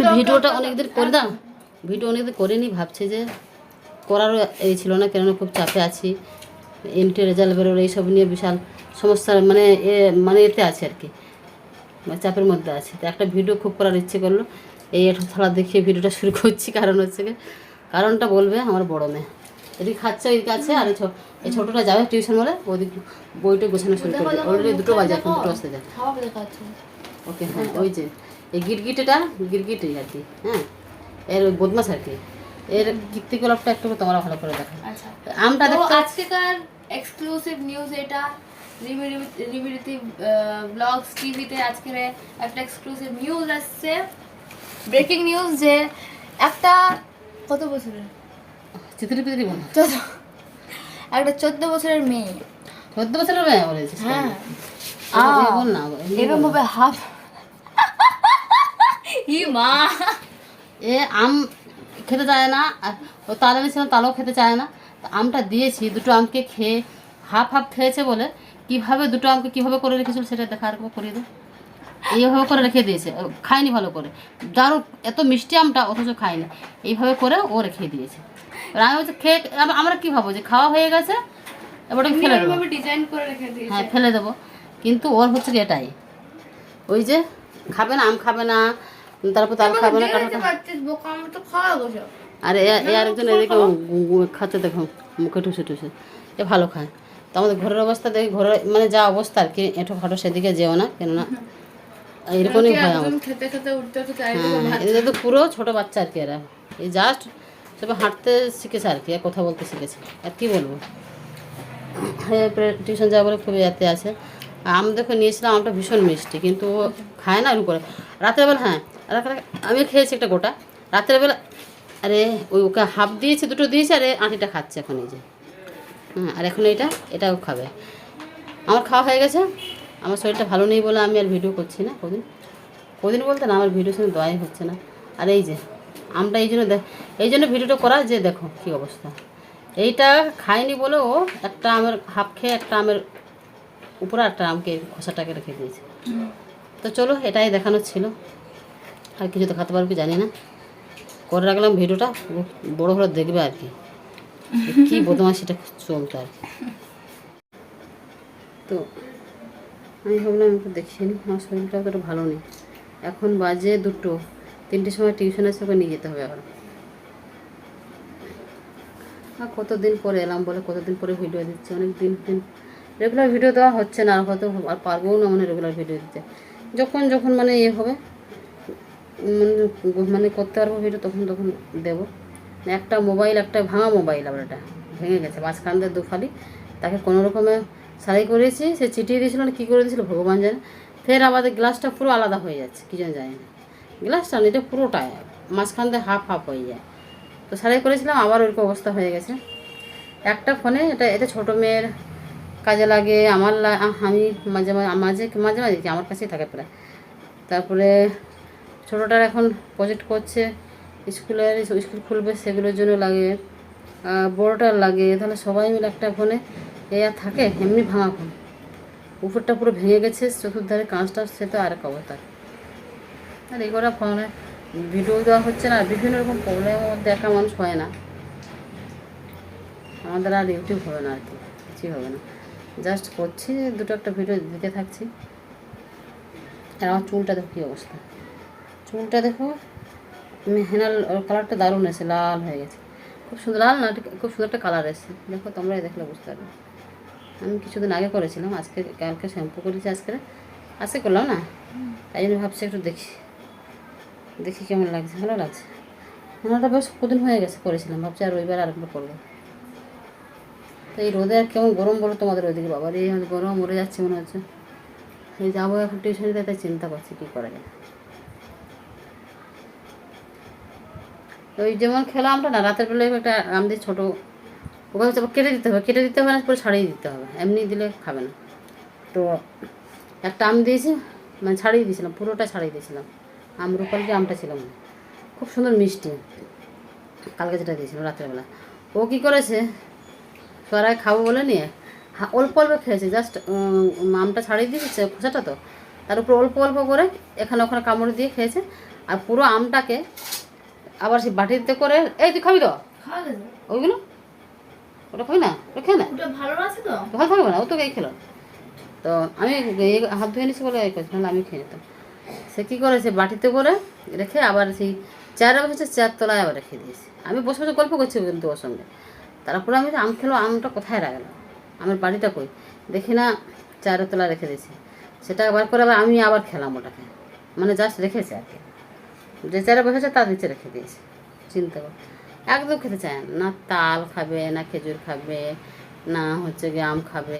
আমি ভিডিওটা অনেকদিন করি না। ভিডিও অনেকদিন করিনি ভাবছি যে করারও এই ছিল না কেননা খুব চাপে আছি। এনটি রেজাল্ট বেরোর এইসব নিয়ে বিশাল সমস্যা মানে এ মানে এতে আছে আর কি। মানে চাপের মধ্যে আছে। তো একটা ভিডিও খুব করার ইচ্ছে করল। এই একটু থালা দেখিয়ে ভিডিওটা শুরু করছি কারণ হচ্ছে কি কারণটা বলবে আমার বড় মেয়ে। এদিকে খাচ্ছে ওইদিকে আছে আর এই ছোটোটা যাবে টিউশন বলে ওদিকে বইটা গোছানো শুরু করবে অলরেডি দুটো বাজে এখন দুটো আসতে যায় ওকে হ্যাঁ ওই যে। এই গিরগিটিটা গিরগিটি আর কি হ্যাঁ? এর বদমাস আর কি। এর কীর্তিকলাপটা একটু তোমরা ভালো করে দেখো। আচ্ছা। আমটা তো দেখতে আজকেকার এক্সক্লুসিভ নিউজ এটা রিমিরিতি ব্লগস টিভিতে আজকের একটা এক্সক্লুসিভ নিউজ আসছে। ব্রেকিং নিউজ যে একটা কত বছরের? চিত্রি পিত্রি বলো চোদ্দ। একটা চোদ্দ বছরের মেয়ে। চোদ্দ বছরের মেয়ে বলেছিস হ্যাঁ। এরকম ভাবে হাফ ই মা। এ আম খেতে চায় না ও তাল এনেছিলাম তালও খেতে চায় না। আমটা দিয়েছি দুটো আমকে খেয়ে হাফ হাফ খেয়েছে বলে। কীভাবে দুটো আমকে কীভাবে করে রেখেছিল সেটা দেখা আর করিয়ে দাও এইভাবে করে রেখে দিয়েছে খায়নি ভালো করে। দারুণ এত মিষ্টি আমটা অথচ খায়নি। এইভাবে করে ও রেখে দিয়েছে। এবার আমি হচ্ছে খেয়ে আমরা কি ভাবো যে খাওয়া হয়ে গেছে? এবার ফেলে দেবো। ডিজাইন করে রেখে দিয়েছে। হ্যাঁ ফেলে দেবো। কিন্তু ওর হচ্ছে এটাই। ওই যে খাবে না আম খাবে না তারপর তাল খাবে না আর এ- আরেকজন এদিকে খাচ্ছে দেখো মুখে ঠুসে ঠুসে। এ ভালো খায়। তো আমাদের ঘরের অবস্থা দেখি ঘরের মানে যা অবস্থা আর কি এঁটো খাটো সেদিকে যেও না কেননা এরকমই ভয় আমার হ্যাঁ এদের তো পুরো ছোট বাচ্চা আর কি এরা। এই জাস্ট সবে হাঁটতে শিখেছে আর কি কথা বলতে শিখেছে। আর কি বলব? টিউশন যাওয়া বলে খুবই এতে আছে। আম দেখে নিয়েছিলাম আমটা ভীষণ মিষ্টি কিন্তু ও খায় না ওরকম করে। রাতের বেলা হ্যাঁ আমি খেয়েছি একটা গোটা। রাতের বেলা, আরে, ওই ওকে হাফ দিয়েছে, দুটো দিয়েছে, আর, আঁটিটা খাচ্ছে এখন এই যে। হ্যাঁ আর এখন এইটা এটাও খাবে। আমার খাওয়া হয়ে গেছে। আমার শরীরটা ভালো নেই বলে আমি আর ভিডিও করছি না কদিন কদিন বলতে না, আমার ভিডিওর সঙ্গে দয়াই হচ্ছে না। আর এই যে আমটা এই জন্য দেখ, এই জন্য ভিডিওটা করা যে দেখো কী অবস্থা। এইটা খায়নি বলে ও একটা আমের হাফ খেয়ে একটা আমের উপরে একটা আমকে খোসাটাকে রেখে দিয়েছে। তো চলো, এটাই দেখানোর ছিল। আর কিছু দেখাতে পারব কি জানি না। করে রাখলাম ভিডিওটা, বড় হলে দেখবে আর কি। কী বদমাশিটা চলতো আর তো আমি ভাবলাম একটু দেখিয়ে আমার শরীরটা অতটা ভালো নেই। এখন বাজে দুটো, তিনটের সময় টিউশন আছে, ওকে নিয়ে যেতে হবে আবার। আর কতদিন পরে এলাম বলে কতদিন পরে ভিডিও দিচ্ছে, অনেক দিন দিন। রেগুলার ভিডিও দেওয়া হচ্ছে না, আর হয়তো আর পারবও না মানে রেগুলার ভিডিও দিতে। যখন যখন মানে ইয়ে হবে মানে মানে করতে পারব ভিডিও তখন তখন দেবো। একটা মোবাইল, একটা ভাঙা মোবাইল আবার এটা। ভেঙে গেছে, মাঝখান দিয়ে দুফালি তাকে কোনো রকমে সারাই করেছি, সে চিটিয়ে দিয়েছিল না কী করে দিয়েছিল, ভগবান জানে। ফের আমাদের গ্লাসটা পুরো আলাদা হয়ে যাচ্ছে, কী যেন যায় না। গ্লাসটা না, এটা পুরোটাই, মাঝখান দিয়ে হাফ হাফ হয়ে যায়। তো সারাই করেছিলাম, আবার ওরকম অবস্থা হয়ে গেছে। একটা ফোনে, এটা এতে ছোটো মেয়ের কাজে লাগে, আমার আমি মাঝে মাঝে মাঝে মাঝে মাঝে, আমার কাছেই থাকে প্রায়। তারপরে ছোটোটার এখন প্রজেক্ট করছে স্কুলের স্কুল খুলবে সেগুলোর জন্য লাগে বড়োটার লাগে, তাহলে সবাই মিলে একটা ফোনে এ আর থাকে, এমনি ভাঙা ফোন উপরটা পুরো ভেঙে গেছে, চতুর্ধারে কাঁচটা সে তো আরেক অবতার আর এই কটা ফোনে ভিডিও দেওয়া হচ্ছে না বিভিন্ন রকম প্রবলেমের মধ্যে একটা মানুষ হয় না। আমাদের আর ইউটিউব হবে না আর কি, কিছুই হবে না। জাস্ট করছি, দুটো একটা ভিডিও দিতে থাকছি। আর আমার চুলটা দেখো কী অবস্থা? চুলটা দেখো হেনাল কালারটা দারুণ এসে লাল হয়ে গেছে। খুব সুন্দর, লাল না খুব সুন্দর একটা কালার এসেছে। দেখো, তোমরাই দেখলে বুঝতে পারবে। আমি কিছুদিন আগে করেছিলাম, আজকে, কালকে শ্যাম্পু করেছি আজকে। আজকে করলাম না? তাই জন্য ভাবছি একটু দেখি। দেখি কেমন লাগছে, ভালো লাগছে। হেনাটা বেশ কদিন হয়ে গেছে করেছিলাম, ভাবছি আর রবিবার আরেকবার করব। তো এই রোদে আর কেমন গরম বলো তোমাদের ওইদিকে? বাবার এই গরম মরে যাচ্ছে মনে হচ্ছে। যাব এখন টিউশনিতে তাই চিন্তা করছি কী করা যায়। ওই যেমন খেলা আমটা না, রাতের বেলায় একটা আম দিয়ে ছোটো হচ্ছে কেটে দিতে হবে, কেটে দিতে হবে না, পরে ছাড়িয়ে দিতে হবে, এমনি দিলে খাবে না। তো একটা আম দিয়েছি মানে ছাড়িয়ে দিয়েছিলাম, পুরোটা ছাড়িয়ে দিয়েছিলাম। আম রূপাল যে আমটা ছিল হয়। খুব সুন্দর মিষ্টি, কালকে যেটা দিয়েছিলাম রাত্রেবেলা ও কী করেছে সরাই খাব বলে নিয়ে অল্প অল্প খেয়েছে জাস্ট আমটা ছাড়িয়ে দিয়েছে খোসাটা তো, তার উপর অল্প অল্প করে এখানে ওখানে কামড় দিয়ে খেয়েছে, আর পুরো আমটাকে আবার সেই বাটিতে করে এই তুই খাবি তো? ওইগুলো? ওটা খাবি না? ওটা খেয়ে না। ভালো আছে তো? ভালো থাকবে না ও তো এই খেলো। তো আমি হাত ধুয়ে নিছি বলে এই করছি নাহলে আমি খেয়ে নিতাম। সে কী করেছে বাটিতে করে রেখে আবার সেই চেয়ারে বসেছে চেয়ার তলায় আবার রেখে দিয়েছে। আমি বসে বসে গল্প করছি কিন্তু ওর সঙ্গে। তারপরে আমি আম খেলো আমটা কোথায় রাখল আমার বাড়িটা কই? দেখি না চেয়ারের তলায় রেখে দিয়েছি। সেটা বার করে আবার আমি আবার খেলাম ওটাকে। মানে জাস্ট রেখেছে আর কি। যে চেয়ারে বসেছে তার নিচে রেখে দিয়েছে। চিন্তা কর। একদম খেতে চায় না তাল খাবে, না খেজুর খাবে, না হচ্ছে গিয়ে আম খাবে।